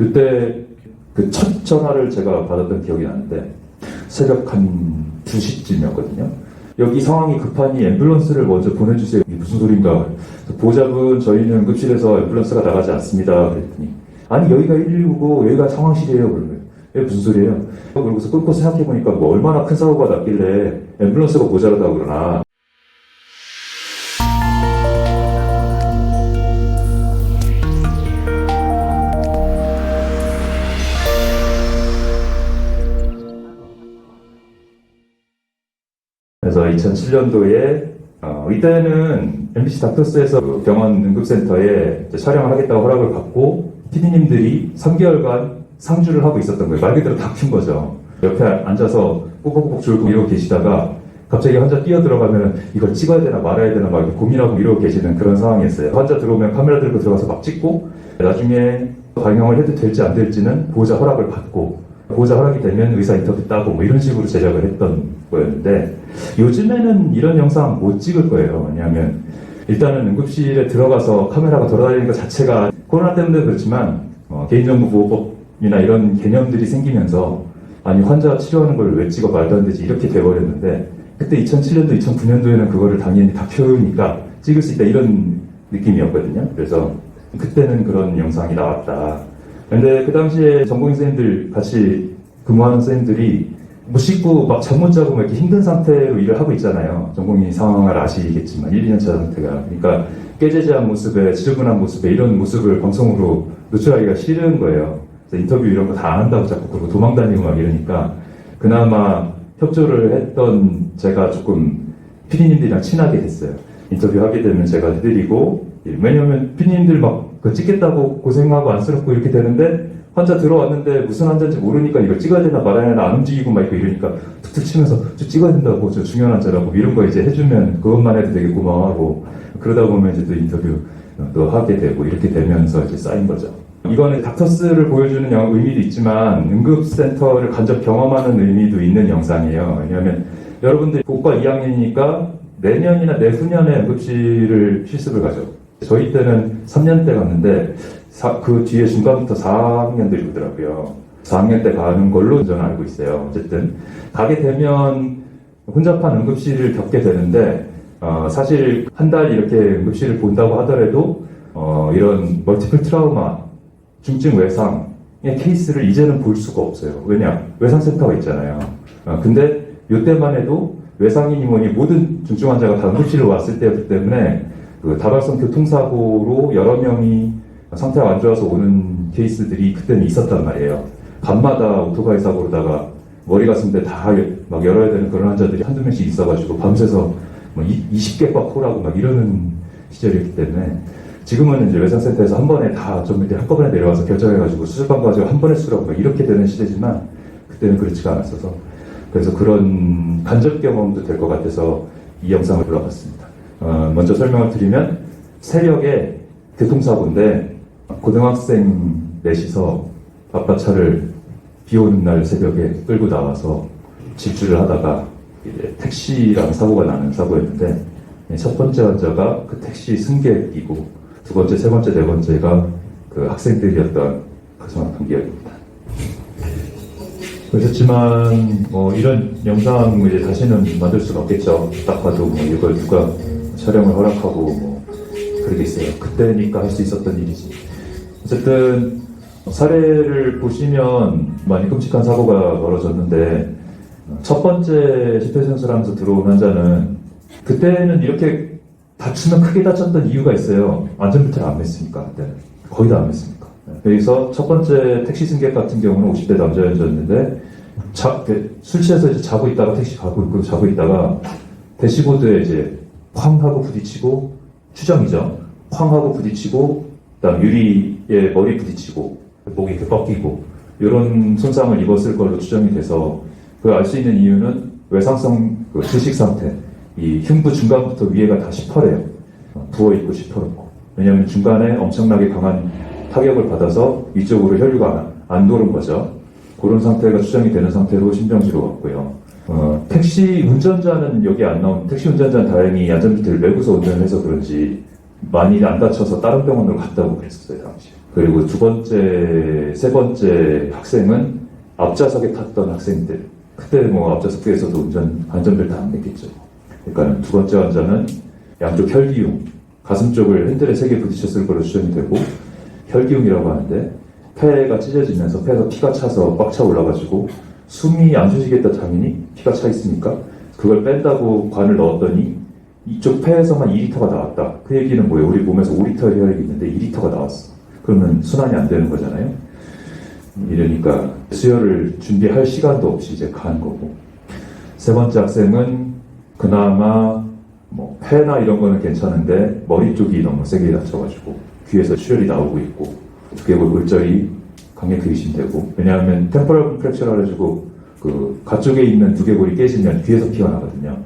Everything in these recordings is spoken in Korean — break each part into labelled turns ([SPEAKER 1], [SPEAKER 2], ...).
[SPEAKER 1] 그때 그 첫 전화를 제가 받았던 기억이 나는데 새벽 한 2시쯤이었거든요. 여기 상황이 급하니 앰뷸런스를 먼저 보내주세요. 이게 무슨 소린가? 보호자분 저희는 응급실에서 앰뷸런스가 나가지 않습니다. 그랬더니 아니 여기가 119고 여기가 상황실이에요. 그러면 이게 무슨 소리예요? 그러고서 끊고 생각해보니까 뭐 얼마나 큰 사고가 났길래 앰뷸런스가 모자라다고 그러나 그래서 2007년도에 어, 이때는 MBC 닥터스에서 그 병원 응급센터에 촬영을 하겠다고 허락을 받고 PD님들이 3개월간 상주를 하고 있었던 거예요. 말 그대로 다킨 거죠. 옆에 앉아서 꼬박꼬박 졸고 이러고 계시다가 갑자기 환자 뛰어 들어가면 이걸 찍어야 되나 말아야 되나 막 고민하고 이러고 계시는 그런 상황이었어요. 환자 들어오면 카메라 들고 들어가서 막 찍고 나중에 방영을 해도 될지 안 될지는 보호자 허락을 받고 보호자 허락이 되면 의사 인터뷰 따고 뭐 이런 식으로 제작을 했던 거였는데 요즘에는 이런 영상 못 찍을 거예요. 왜냐하면 일단은 응급실에 들어가서 카메라가 돌아다니는 것 자체가 코로나 때문에 그렇지만 어, 개인정보보호법이나 이런 개념들이 생기면서 아니 환자 치료하는 걸 왜 찍어 말도 안 되지 이렇게 돼버렸는데 그때 2007년도 2009년도에는 그거를 당연히 다 표우니까 찍을 수 있다 이런 느낌이었거든요. 그래서 그때는 그런 영상이 나왔다. 근데 그 당시에 전공의 선생님들 같이 근무하는 선생님들이 못 씻고 막 잠못 자고 막 이렇게 힘든 상태로 일을 하고 있잖아요. 전공의 상황을 아시겠지만 1, 2년차 상태가 그러니까 깨재재한 모습에 지저분한 모습에 이런 모습을 방송으로 노출하기가 싫은 거예요. 인터뷰 이런 거 다 안 한다고 자꾸 그러고 도망 다니고 막 이러니까 그나마 협조를 했던 제가 조금 피디님들이랑 친하게 됐어요. 인터뷰하게 되면 제가 해드리고 왜냐면 피디님들 막그 찍겠다고 고생하고 안쓰럽고 이렇게 되는데 환자 들어왔는데 무슨 환자인지 모르니까 이걸 찍어야 되나 말아야 되나 안 움직이고 막 이러니까 툭툭 치면서 저 찍어야 된다고 저 중요한 환자라고 이런 거 이제 해주면 그것만 해도 되게 고마워하고 그러다 보면 이제 또 인터뷰도 하게 되고 이렇게 되면서 이제 쌓인 거죠. 이거는 닥터스를 보여주는 영- 의미도 있지만 응급센터를 간접 경험하는 의미도 있는 영상이에요. 왜냐하면 여러분들 고과 2학년이니까 내년이나 내후년에 응급실을 실습을 가죠. 저희 때는 3년 때 갔는데 사- 그 뒤에 중간부터 4학년들이 오더라고요. 4학년 때 가는 걸로 저는 알고 있어요. 어쨌든 가게 되면 혼잡한 응급실을 겪게 되는데 어, 사실 한 달 이렇게 응급실을 본다고 하더라도 어, 이런 멀티플 트라우마 중증 외상의 케이스를 이제는 볼 수가 없어요. 왜냐? 외상센터가 있잖아요. 어, 근데 이때만 해도 외상이니 뭐니 모든 중증 환자가 다 응급실로 왔을 때였기 때문에 그 다발성 교통사고로 여러 명이 상태가 안 좋아서 오는 케이스들이 그때는 있었단 말이에요. 밤마다 오토바이 사고로다가 머리 가슴대 다 막 열어야 되는 그런 환자들이 한두 명씩 있어가지고 밤새서 뭐 20개 꽉 호라고 막 이러는 시절이었기 때문에 지금은 이제 외상센터에서 한 번에 다 전문들이 한꺼번에 내려와서 결정해가지고 수술방 가지고 한 번에 수술하고 막 이렇게 되는 시대지만 그때는 그렇지가 않았어서 그래서 그런 간접 경험도 될 것 같아서 이 영상을 골라봤습니다. 어, 먼저 설명을 드리면 새벽에 교통사고인데 고등학생 넷이서 아빠 차를 비 오는 날 새벽에 끌고 나와서 질주를 하다가 이제 택시랑 사고가 나는 사고였는데 네, 첫 번째 환자가 그 택시 승객이고 두 번째, 세 번째, 네 번째가 그 학생들이었던 그 정확한 기억입니다. 그렇지만 뭐 이런 영상 이제 다시는 만들 수는 없겠죠. 딱 봐도 뭐 이걸 누가 촬영을 허락하고 뭐 그러겠어요. 그때니까 할 수 있었던 일이지. 어쨌든 사례를 보시면 많이 끔찍한 사고가 벌어졌는데 첫 번째 심폐소생술하면서 들어온 환자는 그때는 이렇게 다치면 크게 다쳤던 이유가 있어요. 안전벨트를 안 맸으니까 그때는 거의 다 안 맸으니까. 여기서 첫 번째 택시 승객 같은 경우는 50대 남자였는데 자, 그술 취해서 이제 자고 있다가 택시 가고 있고 자고 있다가 대시보드에 이제 쾅 하고 부딪히고 추정이죠. 쾅 하고 부딪히고 그다음 유리에 머리 부딪히고 목이 이렇게 꺾이고 이런 손상을 입었을 걸로 추정이 돼서 그 알 수 있는 이유는 외상성 그 질식 상태 이 흉부 중간부터 위에가 다 시퍼래요. 어, 부어 있고 시퍼렇고 왜냐하면 중간에 엄청나게 강한 타격을 받아서 위쪽으로 혈류가 안, 안 도는 거죠. 그런 상태가 추정이 되는 상태로 신병지로 왔고요. 어, 택시 운전자는 여기 안 나온 택시 운전자는 다행히 안전벨트를 매고서 운전을 해서 그런지 많이 안 다쳐서 다른 병원으로 갔다고 그랬었어요 당시. 그리고 두 번째, 세 번째 학생은 앞좌석에 탔던 학생들. 그때 뭐 앞좌석에서도 운전, 안전벨트 안 맸겠죠. 그러니까 두 번째 환자는 양쪽 혈기용, 가슴 쪽을 핸들에 세 개 부딪혔을 거로 추정이 되고, 혈기용이라고 하는데, 폐가 찢어지면서 폐에서 피가 차서 꽉 차 올라가지고, 숨이 안 쉬시겠다 당연히 피가 차 있으니까, 그걸 뺀다고 관을 넣었더니, 이쪽 폐에서만 2리터가 나왔다. 그 얘기는 뭐예요? 우리 몸에서 5리터 혈액이 있는데 2리터가 나왔어. 그러면 순환이 안 되는 거잖아요. 이러니까 수혈을 준비할 시간도 없이 이제 간 거고. 세 번째 학생은 그나마 뭐 폐나 이런 거는 괜찮은데 머리 쪽이 너무 세게 다쳐가지고 귀에서 출혈이 나오고 있고 두개골 골절이 강력히 의심되고 왜냐하면 템포럴 컴프렉셔라 가지고 그 가쪽에 있는 두개골이 깨지면 귀에서 피가 나거든요.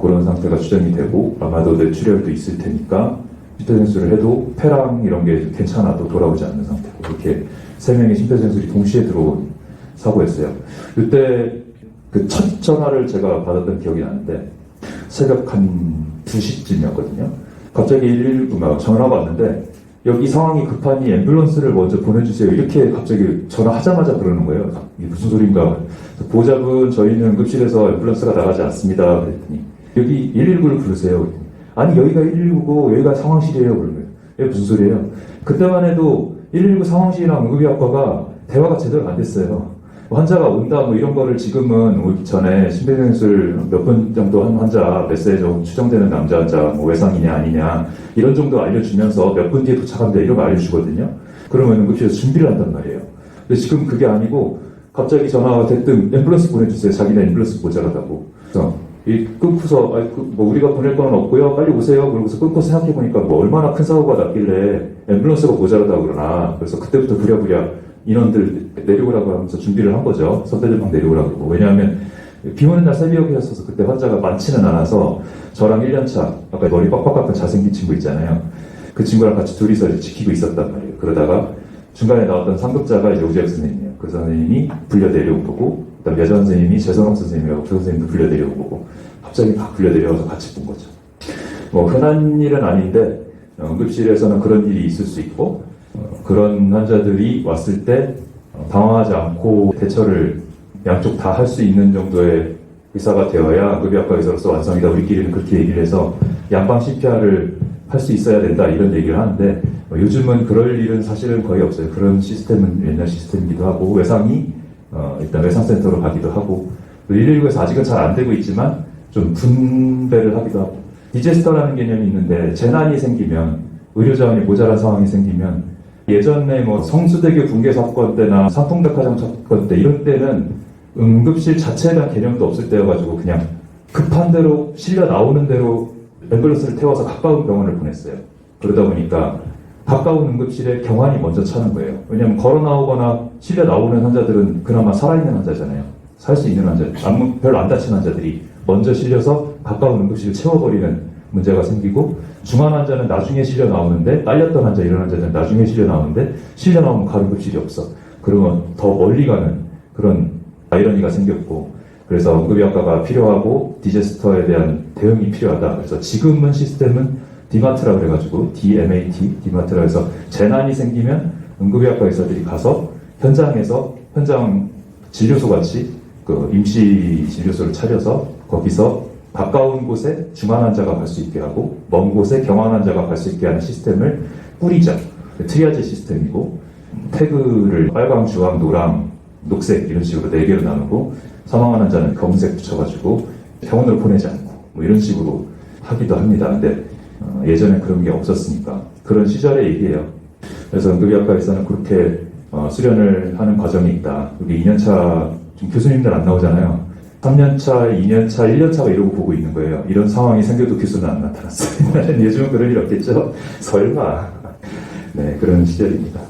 [SPEAKER 1] 그런 상태가 추정이 되고 아마도 뇌출혈도 있을 테니까 심폐소생술을 해도 폐랑 이런 게 괜찮아도 돌아오지 않는 상태고 그렇게 세 명의 심폐소생술이 동시에 들어온 사고였어요. 이때 그 첫 전화를 제가 받았던 기억이 나는데 새벽 한 2시쯤이었거든요. 갑자기 119가 전화가 왔는데 여기 상황이 급하니 앰뷸런스를 먼저 보내주세요. 이렇게 갑자기 전화하자마자 그러는 거예요. 이게 무슨 소린가. 보호자분 저희는 응급실에서 앰뷸런스가 나가지 않습니다. 그랬더니 여기 119를 부르세요. 아니 여기가 119고 여기가 상황실이에요. 그러면 이게 무슨 소리예요? 그때만 해도 119 상황실이랑 응급의학과가 대화가 제대로 안 됐어요. 환자가 온다 뭐 이런 거를 지금은 오기 전에 심폐소생술 몇 분 정도 한 환자 메시지 추정되는 남자 환자 뭐 외상이냐 아니냐 이런 정도 알려주면서 몇 분 뒤에 도착한다 이런 거 알려주거든요. 그러면 응급실에서 준비를 한단 말이에요. 근데 지금 그게 아니고 갑자기 전화가 됐든 앰뷸런스 보내주세요. 자기네 앰뷸런스 모자라다고. 이 끊고서 아이, 그, 뭐 우리가 보낼 건 없고요. 빨리 오세요. 그러고서 끊고 생각해 보니까 뭐 얼마나 큰 사고가 났길래 앰뷸런스가 모자라다 그러나. 그래서 그때부터 부랴부랴 인원들 내려오라고 하면서 준비를 한 거죠. 막 내려오라고 그러고. 왜냐하면 비 오는 날 새벽이었어서 그때 환자가 많지는 않아서 저랑 1년차 아까 머리 빡빡 깎은 잘생긴 친구 있잖아요. 그 친구랑 같이 둘이서 지키고 있었단 말이에요. 그러다가 중간에 나왔던 상급자가 이제 우재혁 선생님이에요. 그 선생님이 불려 내려온 거고, 그다음 여자 선생님이 재선홍 선생님이라고 그 선생님도 불려 내려온 거고, 갑자기 막 불려 내려와서 같이 본 거죠. 뭐 흔한 일은 아닌데 어, 응급실에서는 그런 일이 있을 수 있고 어, 그런 환자들이 왔을 때 어, 당황하지 않고 대처를 양쪽 다 할 수 있는 정도의 의사가 되어야 응급의학과 의사로서 완성이다. 우리끼리는 그렇게 얘기를 해서 양방 CPR을 할 수 있어야 된다 이런 얘기를 하는데 어, 요즘은 그럴 일은 사실은 거의 없어요. 그런 시스템은 옛날 시스템이기도 하고 외상이 어, 일단 외상센터로 가기도 하고 119에서 아직은 잘 안 되고 있지만 좀 분배를 하기도 하고 디제스터라는 개념이 있는데 재난이 생기면 의료 자원이 모자란 상황이 생기면 예전에 뭐 성수대교 붕괴 사건 때나 삼풍백화점 사건 때 이런 때는 응급실 자체에 대한 개념도 없을 때여가지고 그냥 급한 대로 실려 나오는 대로 앰뷸런스를 태워서 가까운 병원을 보냈어요. 그러다 보니까 가까운 응급실에 경환이 먼저 차는 거예요. 왜냐하면 걸어 나오거나 실려 나오는 환자들은 그나마 살아있는 환자잖아요. 살 수 있는 환자, 아무 별로 안 다친 환자들이 먼저 실려서 가까운 응급실을 채워버리는 문제가 생기고 중환 환자는 나중에 실려 나오는데 딸렸던 환자 이런 환자들은 나중에 실려 나오는데 실려 나오면 가는 응급실이 없어. 그러면 더 멀리 가는 그런 아이러니가 생겼고 그래서 응급의학과가 필요하고 디제스터에 대한 대응이 필요하다. 그래서 지금은 시스템은 디마트라 그래가지고 DMAT 디마트라 해서 재난이 생기면 응급의학과 의사들이 가서 현장에서 현장 진료소 같이 그 임시 진료소를 차려서 거기서 가까운 곳에 중환 환자가 갈 수 있게 하고 먼 곳에 경환 환자가 갈 수 있게 하는 시스템을 뿌리자 트리아지 시스템이고 태그를 빨강, 주황, 노랑, 녹색 이런 식으로 네 개로 나누고 사망한 환자는 검은색 붙여가지고 병원으로 보내지 않고 뭐 이런 식으로 하기도 합니다. 근데 어, 예전에 그런 게 없었으니까 그런 시절의 얘기예요. 그래서 응급의학과에서는 그렇게 어, 수련을 하는 과정이 있다. 여기 2년차 지금 교수님들 안 나오잖아요. 3년차, 2년차, 1년차가 이러고 보고 있는 거예요. 이런 상황이 생겨도 교수는 안 나타났어요. 요즘은 그런 일 없겠죠? 설마. 네, 그런 시절입니다.